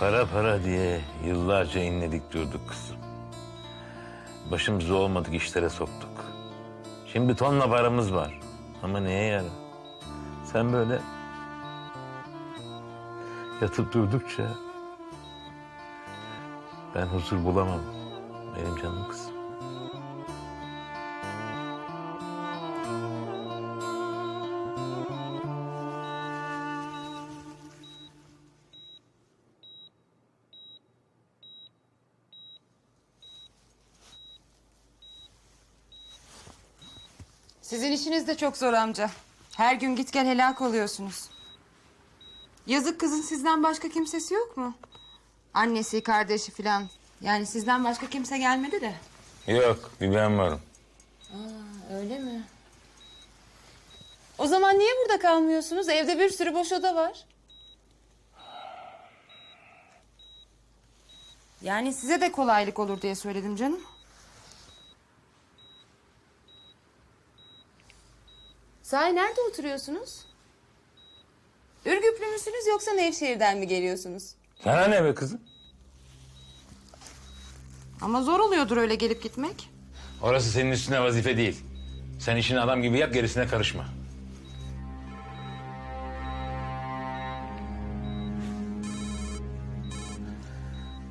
Para para diye yıllarca inledik durduk kızım. Başımızı olmadık işlere soktuk. Şimdi tonla paramız var. Ama neye yarar? Sen böyle yatıp durdukça ben huzur bulamam. Benim canım kızım. Sizin işiniz de çok zor amca. Her gün git gel helak oluyorsunuz. Yazık kızın sizden başka kimsesi yok mu? Annesi, kardeşi filan. Yani sizden başka kimse gelmedi de. Yok, bir ben varım. Öyle mi? O zaman niye burada kalmıyorsunuz? Evde bir sürü boş oda var. Yani size de kolaylık olur diye söyledim canım. Sahi nerede oturuyorsunuz? Ürgüplü müsünüz yoksa Nevşehir'den mi geliyorsunuz? Sana ne be kızım? Ama zor oluyordur öyle gelip gitmek. Orası senin üstüne vazife değil. Sen işini adam gibi yap, gerisine karışma.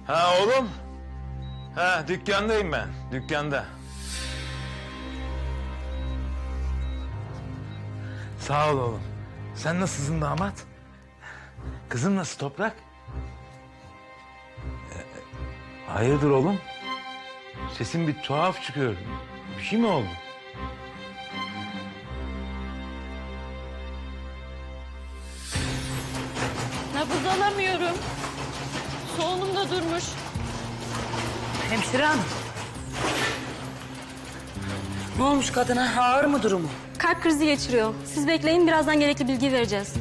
Ha oğlum. Ha dükkandayım ben, dükkanda. Sağ ol oğlum. Sen nasılsın damat? Kızım nasıl toprak? Ee, Hayırdır oğlum? Sesin bir tuhaf çıkıyor. Bir şey mi oldu? Nabız alamıyorum. Solunum da durmuş. Hemşire hanım. Ne olmuş kadına? Ağır mı durumu? Kalp krizi geçiriyor. Siz bekleyin birazdan gerekli bilgi vereceğiz.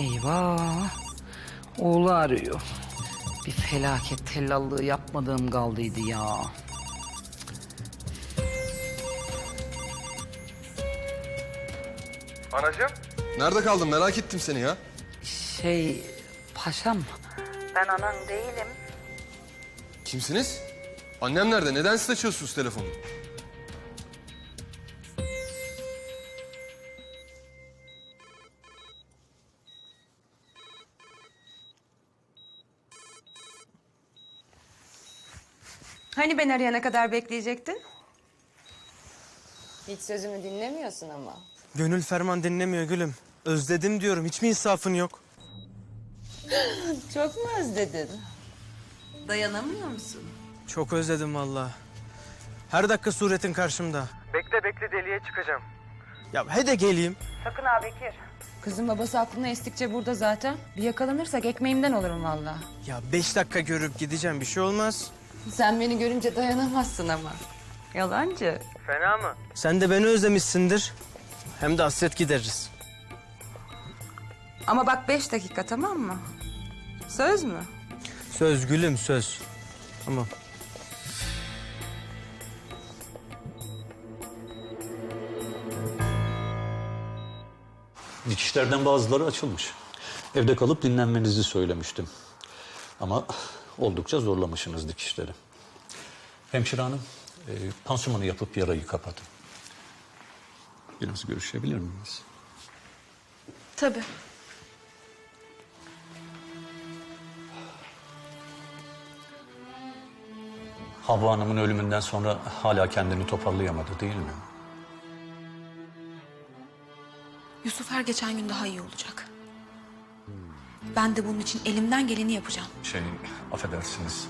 Eyvah. Oğlu arıyor. Bir felaket tellallığı yapmadığım kaldıydı ya. Anacığım. Nerede kaldın merak ettim seni ya. Şey paşam. Ben anan değilim. Kimsiniz? Annem nerede? Neden siz açıyorsunuz telefonu? Hani ben arayana kadar bekleyecektin? Hiç sözümü dinlemiyorsun ama. Gönül ferman dinlemiyor gülüm. Özledim diyorum. Hiç mi insafın yok? Çok mu özledin? Dayanamıyor musun? Çok özledim vallahi. Her dakika suretin karşımda. Bekle bekle deliye çıkacağım. Ya he de geleyim. Kızın babası aklına estikçe burada zaten. Bir yakalanırsak ekmeğimden olurum vallahi. Ya beş dakika görüp gideceğim bir şey olmaz. Sen beni görünce dayanamazsın ama. Yalancı. Sen de beni özlemişsindir. Hem de hasret gideriz. Ama bak beş dakika tamam mı? Söz mü? Söz gülüm söz. Tamam. Dikişlerden bazıları açılmış. Evde kalıp dinlenmenizi söylemiştim. Ama oldukça zorlamışsınız dikişleri. Hemşire hanım, e, pansumanı yapıp yarayı kapatın. Biraz görüşebilir miyiz? Tabii. Havva Hanım'ın ölümünden sonra hala kendini toparlayamadı değil mi? Yusuf her geçen gün daha iyi olacak. Ben de bunun için elimden geleni yapacağım. Şey, affedersiniz.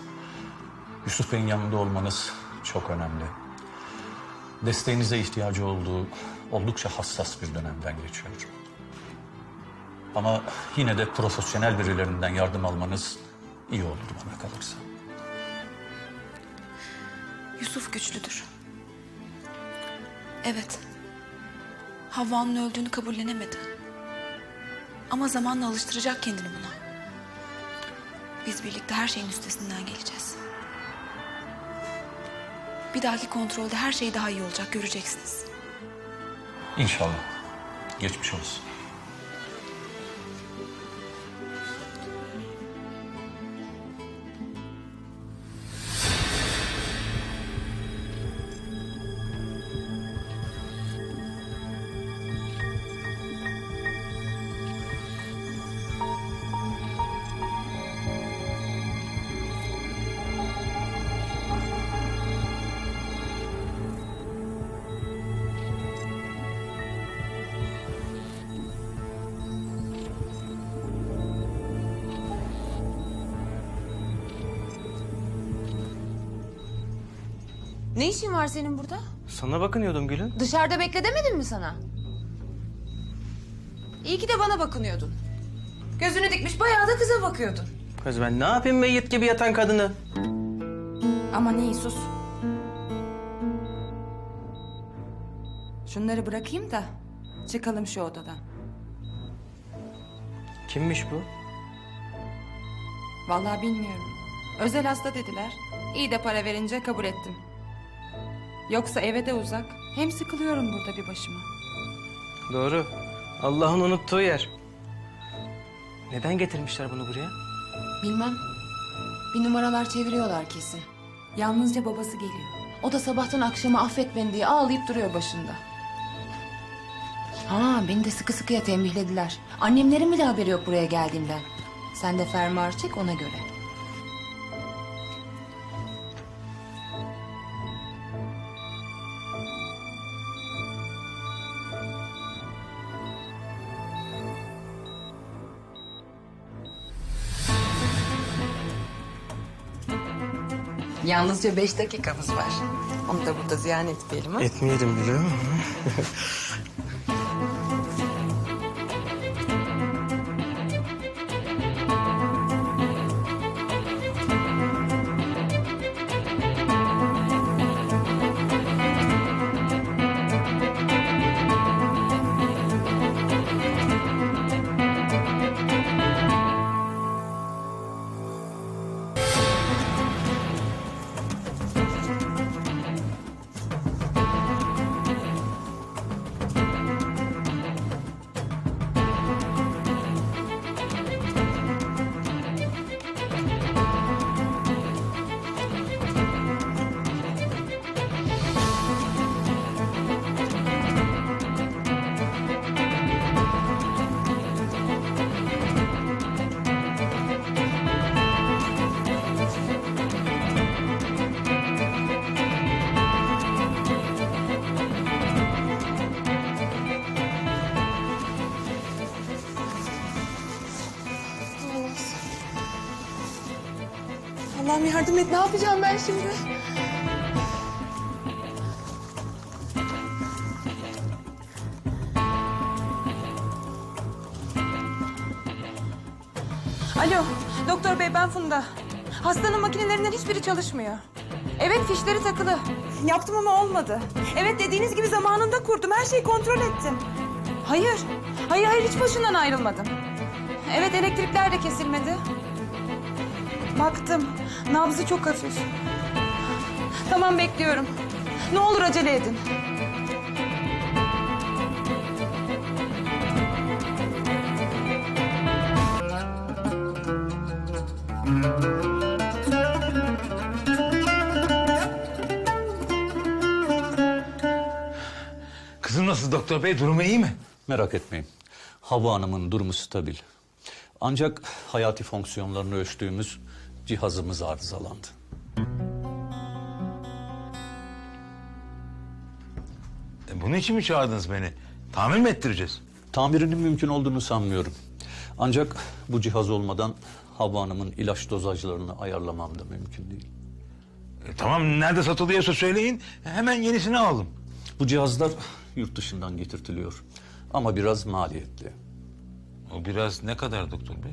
Yusuf Bey'in yanında olmanız çok önemli. Desteğinize ihtiyacı olduğu oldukça hassas bir dönemden geçiyor. Ama yine de profesyonel birilerinden yardım almanız iyi olur bana kalırsa. Yusuf güçlüdür. Evet. Havva'nın öldüğünü kabullenemedi. Ama zamanla alıştıracak kendini buna. Biz birlikte her şeyin üstesinden geleceğiz. Bir dahaki kontrolde her şey daha iyi olacak göreceksiniz. İnşallah. Geçmiş olsun. Ne işin var senin burada? Sana bakınıyordum Gül'ün. Dışarıda bekle demedim mi sana? İyi ki de bana bakınıyordun. Gözünü dikmiş bayağı da kıza bakıyordun. Kız ben ne yapayım meyyit gibi yatan kadını? Aman iyi sus. Şunları bırakayım da çıkalım şu odadan. Kimmiş bu? Vallahi bilmiyorum. Özel hasta dediler. İyi de para verince kabul ettim. Yoksa eve de uzak. Hem sıkılıyorum burada bir başıma. Doğru. Allah'ın unuttuğu yer. Neden getirmişler bunu buraya? Bilmem. Bir numaralar çeviriyorlar kesin. Yalnızca babası geliyor. O da sabahtan akşama affet beni diye ağlayıp duruyor başında. Ha beni de sıkı sıkıya tembihlediler. Annemlerin bile haberi yok buraya geldiğimden. Sen de fermuar çek ona göre. Yalnızca beş dakikamız var. Onu da burada ziyan etmeyelim ha. Etmeyelim Gül'üm. Allah'ım yardım et. Ne yapacağım ben şimdi? Alo, doktor bey ben Funda. Hastanın makinelerinden hiçbiri çalışmıyor. Evet fişleri takılı. Yaptım ama olmadı. Evet dediğiniz gibi zamanında kurdum. Her şeyi kontrol ettim. Hayır, hayır hayır hiç başından ayrılmadım. Evet elektrikler de kesilmedi. Baktım. Nabzı çok hafif. Tamam bekliyorum. Ne olur acele edin. Kızım nasıl doktor bey? Durumu iyi mi? Merak etmeyin. Havva Hanım'ın durumu stabil. Ancak hayati fonksiyonlarını ölçtüğümüz cihazımız arızalandı. E, bunun için mi çağırdınız beni? Tamir mi ettireceğiz? Tamirinin mümkün olduğunu sanmıyorum. Ancak bu cihaz olmadan Havva Hanım'ın ilaç dozajlarını ayarlamam da mümkün değil. E, tamam nerede satılıyorsa söyleyin. Hemen yenisini alalım. Bu cihazlar yurt dışından getirtiliyor. Ama biraz maliyetli. O biraz ne kadar doktor bey?